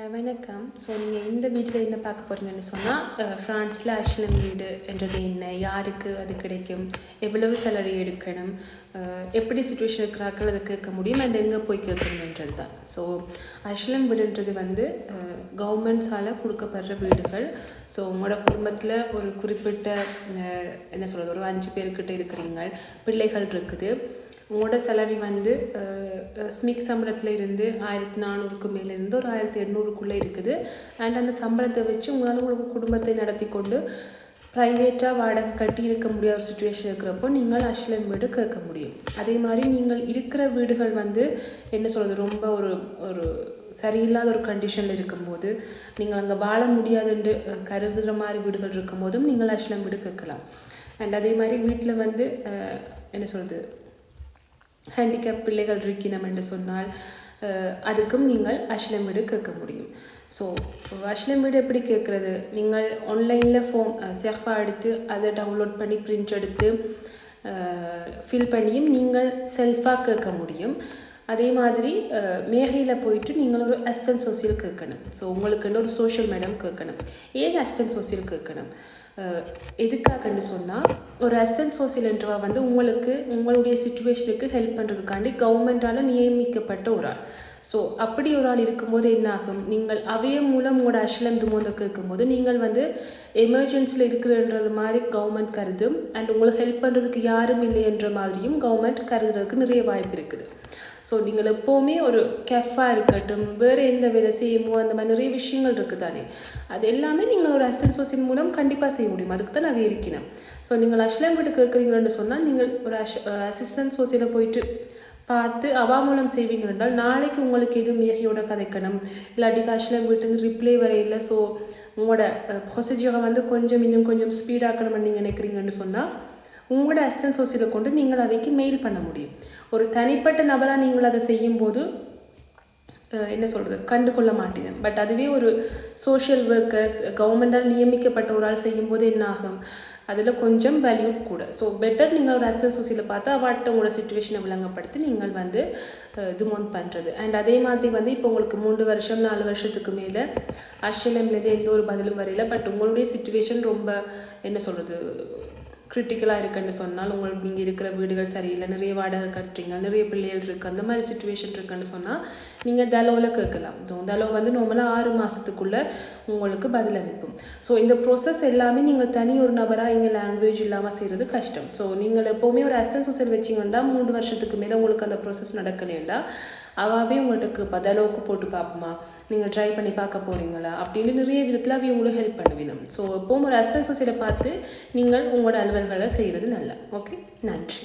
வணக்கம். ஸோ நீங்கள் இந்த வீடியோவில் என்ன பார்க்க போகிறீங்கன்னு சொன்னால் ஃப்ரான்ஸில் அஷ்லம் வீடு என்றது என்ன? யாருக்கு அது கிடைக்கும்? எவ்வளவு சேலரி எடுக்கணும்? எப்படி சுச்சுவேஷன் இருக்கிறார்கள்? அதை கேட்க முடியும். அண்ட் எங்கே போய் கேட்கணுன்றது தான். ஸோ அஷ்லம் வீடுன்றது வந்து கவர்மெண்ட்ஸால் கொடுக்கப்படுற வீடுகள். ஸோ உங்களோட குடும்பத்தில் ஒரு குறிப்பிட்ட என்ன சொல்கிறது ஒரு அஞ்சு பேர்கிட்ட இருக்கிறீங்க. பிள்ளைகள் இருக்குது. உங்களோட செலவி வந்து ஸ்மிக் சம்பளத்தில் இருந்து ஆயிரத்தி நானூறுக்கு மேலேருந்து ஒரு ஆயிரத்தி எண்ணூறுக்குள்ளே இருக்குது. அண்ட் அந்த சம்பளத்தை வச்சு உங்களால் உங்களுக்கு குடும்பத்தை நடத்தி கொண்டு ப்ரைவேட்டாக வாடகை கட்டி இருக்க முடியாத ஒரு சுச்சுவேஷன் இருக்கிறப்போ நீங்கள் அஷ்லம் வீடு கேட்க முடியும். அதே மாதிரி நீங்கள் இருக்கிற வீடுகள் வந்து என்ன சொல்கிறது ரொம்ப ஒரு ஒரு சரியில்லாத ஒரு கண்டிஷனில் இருக்கும்போது நீங்கள் அங்கே வாழ முடியாதுன்னு கருதுகிற மாதிரி வீடுகள் இருக்கும்போதும் நீங்கள் அஷ்லம் வீடு கேட்கலாம். அண்ட் அதே மாதிரி வீட்டில் வந்து என்ன சொல்கிறது ஹேண்டிகேப் பிள்ளைகள் இருக்கணும் என்று சொன்னால் அதுக்கும் நீங்கள் அஷ்லம் வீடு கேட்க முடியும். ஸோ அஷ்லம் வீடு எப்படி கேட்குறது? நீங்கள் ஆன்லைனில் ஃபோம் செஃபா எடுத்து அதை டவுன்லோட் பண்ணி பிரிண்ட் எடுத்து ஃபில் பண்ணியும் நீங்கள் செல்ஃபாக கேட்க முடியும். அதே மாதிரி மேகையில் போயிட்டு நீங்கள் ஒரு அசிஸ்டன்ட் சோசியல் கேட்கணும். ஸோ உங்களுக்குன்னு ஒரு சோஷியல் மேடம் கேட்கணும். ஏன் அசிஸ்டன்ட் சோசியல் கேட்கணும்? எதுக்காகன்னு சொன்னால் ஒரு அசிஸ்டன்ட் சோசியல் என்றவா வந்து உங்களுக்கு உங்களுடைய சுச்சுவேஷனுக்கு ஹெல்ப் பண்ணுறதுக்காண்டி கவர்மெண்ட்டால் நியமிக்கப்பட்ட ஒரு ஆள். ஸோ அப்படி ஒரு ஆள் இருக்கும்போது என்ன ஆகும் நீங்கள் அவைய மூலம் உங்களோட அஷ்லம் துமோந்த இருக்கும்போது நீங்கள் வந்து எமர்ஜென்சியில் இருக்கிறன்றது மாதிரி கவர்மெண்ட் கருதும் அண்ட் உங்களுக்கு ஹெல்ப் பண்ணுறதுக்கு யாரும் இல்லைன்ற மாதிரியும் கவர்மெண்ட் கருதுறதுக்கு நிறைய வாய்ப்பு இருக்குது. ஸோ நீங்கள் எப்போவுமே ஒரு கெஃபாக இருக்கட்டும் வேறு எந்த வேலை செய்யுமோ அந்த மாதிரி நிறைய விஷயங்கள் இருக்குது தானே அது எல்லாமே நீங்கள் ஒரு அசிஸ்டன்ட் சோசியல் மூலம் கண்டிப்பாக செய்ய முடியும். அதுக்கு தான் நான் இருக்கிறேன் ஸோ நீங்கள் அஷ்லம் வீட்டு கேட்குறீங்கன்னு சொன்னால் நீங்கள் ஒரு அஷ் அசிஸ்டன்ட் சோசியலை போயிட்டு பார்த்து அவா மூலம் செய்வீங்க என்றால் நாளைக்கு உங்களுக்கு எதுவும் மிகையோட கதைக்கணும்? இல்லாட்டி அஷ்லம் வீட்டுக்கு ரிப்ளை வரையில ஸோ உங்களோட ப்ரொசீஜரை வந்து கொஞ்சம் இன்னும் கொஞ்சம் ஸ்பீடாக்கணும்னு நீங்கள் நினைக்கிறீங்கன்னு சொன்னால் உங்களோட அசிஸ்டன்ட் சோசியலை கொண்டு நீங்கள் அதைக்கு மெயில் பண்ண முடியும். ஒரு தனிப்பட்ட நபராக நீங்கள் அதை செய்யும்போது என்ன சொல்கிறது கண்டு கொள்ள மாட்டீங்க பட் அதுவே ஒரு சோஷியல் ஒர்க்கர்ஸ் கவர்மெண்டால் நியமிக்கப்பட்ட ஒரு ஆள் செய்யும்போது என்ன ஆகும்? அதில் கொஞ்சம் வேல்யூ கூட. ஸோ பெட்டர் நீங்கள் ஒரு அசிஸ்டன்ட் சோசியலை பார்த்து அவாட்ட உங்களோட சுச்சுவேஷனை விளங்கப்படுத்தி நீங்கள் வந்து இது மோன் பண்ணுறது அண்ட் அதே மாதிரி வந்து இப்போ உங்களுக்கு மூன்று வருஷம் நாலு வருஷத்துக்கு மேலே அஷ்யலம்லேருந்து எந்த ஒரு பதிலும் வரையில. பட் உங்களுடைய சுச்சுவேஷன் ரொம்ப என்ன சொல்கிறது கிரிட்டிக்கலாக இருக்குன்னு சொன்னால் உங்களுக்கு இங்கே இருக்கிற வீடுகள் சரியில்லை நிறைய வாடகை கட்டுறீங்க நிறைய பிள்ளைகள் இருக்குது அந்த மாதிரி சுச்சுவேஷன் இருக்குன்னு சொன்னால் நீங்கள் தலோவில் கேட்கலாம். தலோ வந்து நார்மலாக ஆறு மாதத்துக்குள்ளே உங்களுக்கு பதில் அனுப்பும் ஸோ இந்த ப்ரொசஸ் எல்லாமே நீங்கள் தனி ஒரு நபராக இங்கே லாங்குவேஜ் இல்லாமல் செய்கிறது கஷ்டம். ஸோ நீங்கள் எப்போவுமே ஒரு அசிஸ்டன்ட் சோசியல் வச்சிங்கன்னா மூணு வருஷத்துக்கு மேலே உங்களுக்கு அந்த ப்ரொசஸ் நடக்கலைண்டா அவாவே உங்கள்கிட்ட பதளவுக்கு போட்டு பார்ப்போமா நீங்கள் ட்ரை பண்ணி பார்க்க போகிறீங்களா அப்படின்னு நிறைய விதத்தில் அவை உங்களுக்கு ஹெல்ப் பண்ணுவினும். ஸோ எப்போவும் ஒரு அஸ்டன் சோசியலை பார்த்து நீங்கள் உங்களோட அலுவல்களை செய்கிறது நல்லா ஓகே நன்றி.